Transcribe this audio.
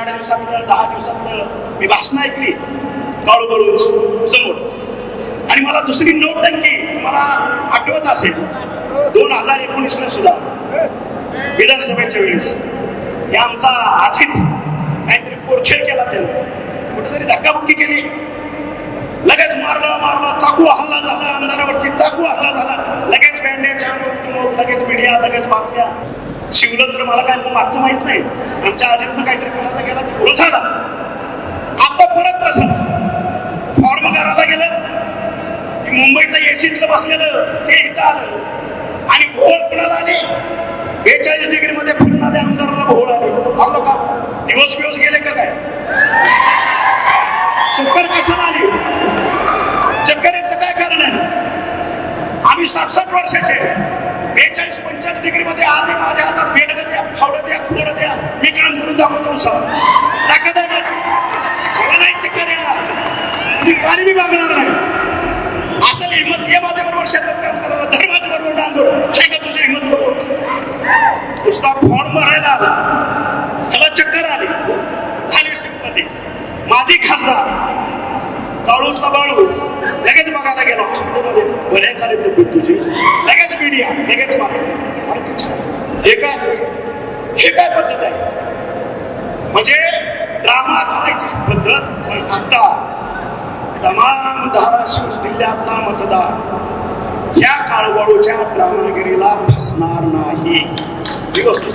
आठ दिवसातलं दहा दिवसातलं मी भाषणं ऐकली काळू समोर. आणि मला दुसरी नोट टंकी तुम्हाला आठवत असेल. दोन हजार एकोणीसला सुद्धा विधानसभेच्या वेळेस. हे आमचा अजित काहीतरी पोरखेळ केला त्याने. कुठेतरी धक्काबुक्की केली. लगेच मारलं मारलं चाकू हल्ला झाला आमदारावरती चाकू हल्ला झाला. लगेच बँडेच्या मग लगेच मीडिया लगेच बातम्या. शिवलं तर मला काय मागचं माहीत नाही. आमच्या आजीतनं काहीतरी करायला गेला तर पुढं झाला. आता परत तसंच. फॉर्म करायला गेलं. की मुंबईचं एसीतलं बसलेलं ते इथं आलं. आणि भोळ कुणाला आले? बेचाळीस डिग्री मध्ये फिरणारे आमदाराला भोळ आले. आलो का? दिवस बिवस गेले का काय? चक्कर कशाला आली? चक्कर याचं काय कारण आहे? आम्ही साठ साठ वर्षाचे बेचाळीस पंचाळीस डिग्री मध्ये आधी माझ्या हातात बेड द्या फावडं द्या खुडं द्या मी काम करून दाखवतो सर. ताकद आहे माझी मला नाही चक्कर येणार. मी पाणी मी मागणार नाही. असं हिंमत ये माझ्या बरोबर शेतात काम करायला धर माझ्या बरोबर डांगर आहे का तुझी हिंमत बरोबर? नुसता फॉर्म भरायला आला. त्याला चक्कर आली. झाली श्रीमती माझी खासदार. काळूतला बाळू. लगेच बघायला गेलो हॉस्पिटलमध्ये बरे का रे तब्येत तुझी लगेच मीडिया लगेच अरे हे काय हे काय पद्धत आहे म्हणजे ड्रामा करायची पद्धत पण आता तमाम धाराशिव जिल्ह्यातला मतदार या काळवाळूच्या ड्रामागिरीला फसणार नाही ही वस्तू